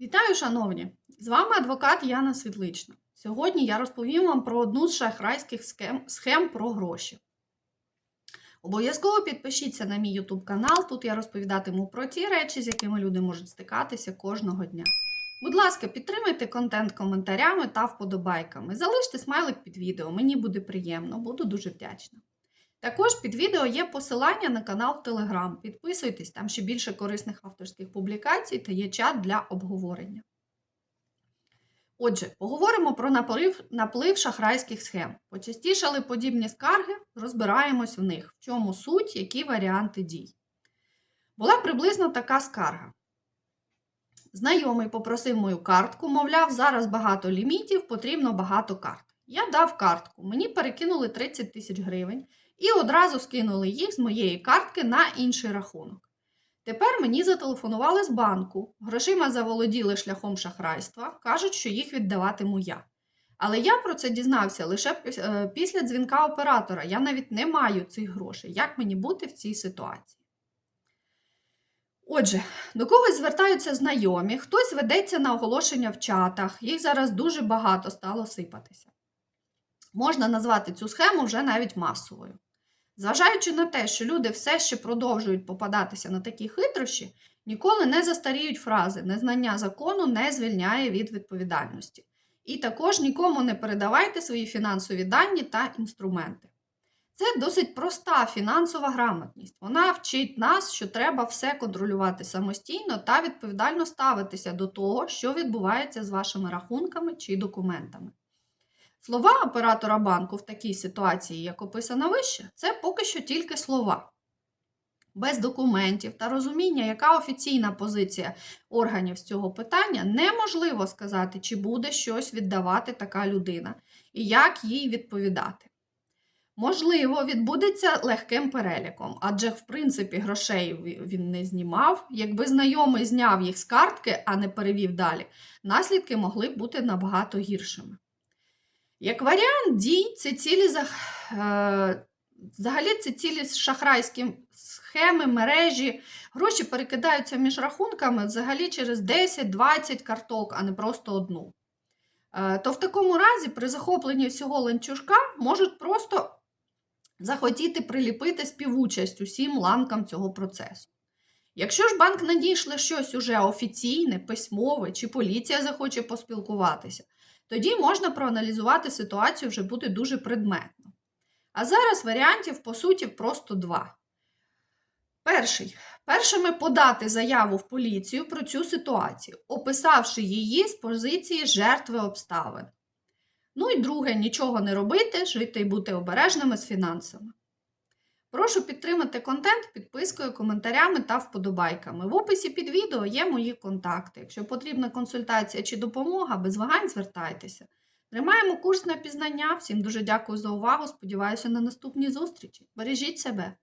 Вітаю, шановні! З вами адвокат Яна Світлична. Сьогодні я розповім вам про одну з шахрайських схем, схем про гроші. Обов'язково підпишіться на мій YouTube канал. Тут я розповідатиму про ті речі, з якими люди можуть стикатися кожного дня. Будь ласка, підтримайте контент коментарями та вподобайками. Залиште смайлик під відео, мені буде приємно, буду дуже вдячна. Також під відео є посилання на канал в Telegram. Підписуйтесь, там ще більше корисних авторських публікацій та є чат для обговорення. Отже, поговоримо про наплив, наплив шахрайських схем. Почастішали подібні скарги, розбираємось в них, в чому суть, які варіанти дій. Була приблизно така скарга. Знайомий попросив мою картку, мовляв, зараз багато лімітів, потрібно багато карт. Я дав картку, мені перекинули 30 тисяч гривень і одразу скинули їх з моєї картки на інший рахунок. Тепер мені зателефонували з банку, грошима заволоділи шляхом шахрайства, кажуть, що їх віддаватиму я. Але я про це дізнався лише е, після дзвінка оператора. Я навіть не маю цих грошей. Як мені бути в цій ситуації? Отже, до когось звертаються знайомі, хтось ведеться на оголошення в чатах, їх зараз дуже багато стало сипатися. Можна назвати цю схему вже навіть масовою. Зважаючи на те, що люди все ще продовжують попадатися на такі хитрощі, ніколи не застаріють фрази незнання закону не звільняє від відповідальності. І також нікому не передавайте свої фінансові дані та інструменти. Це досить проста фінансова грамотність. Вона вчить нас, що треба все контролювати самостійно та відповідально ставитися до того, що відбувається з вашими рахунками чи документами. Слова оператора банку в такій ситуації, як описано вище, це поки що тільки слова. Без документів та розуміння, яка офіційна позиція органів з цього питання, неможливо сказати, чи буде щось віддавати така людина і як їй відповідати. Можливо, відбудеться легким переліком, адже, в принципі, грошей він не знімав. Якби знайомий зняв їх з картки, а не перевів далі, наслідки могли б бути набагато гіршими. Як варіант дій, це цілі е, взагалі це цілі шахрайські схеми, мережі. Гроші перекидаються між рахунками взагалі через 10-20 карток, а не просто одну. Е, То в такому разі при захопленні всього ланцюжка можуть просто захотіти приліпити співучасть усім ланкам цього процесу. Якщо ж банк надійшле щось уже офіційне, письмове, чи поліція захоче поспілкуватися, тоді можна проаналізувати ситуацію вже буде дуже предметно. А зараз варіантів, по суті, просто два. Перший. Першими подати заяву в поліцію про цю ситуацію, описавши її з позиції жертви обставин. Ну і друге, нічого не робити, жити і бути обережними з фінансами. Прошу підтримати контент підпискою, коментарями та вподобайками. В описі під відео є мої контакти. Якщо потрібна консультація чи допомога, без вагань звертайтеся. Тримаємо курс на пізнання. Всім дуже дякую за увагу. Сподіваюся на наступні зустрічі. Бережіть себе!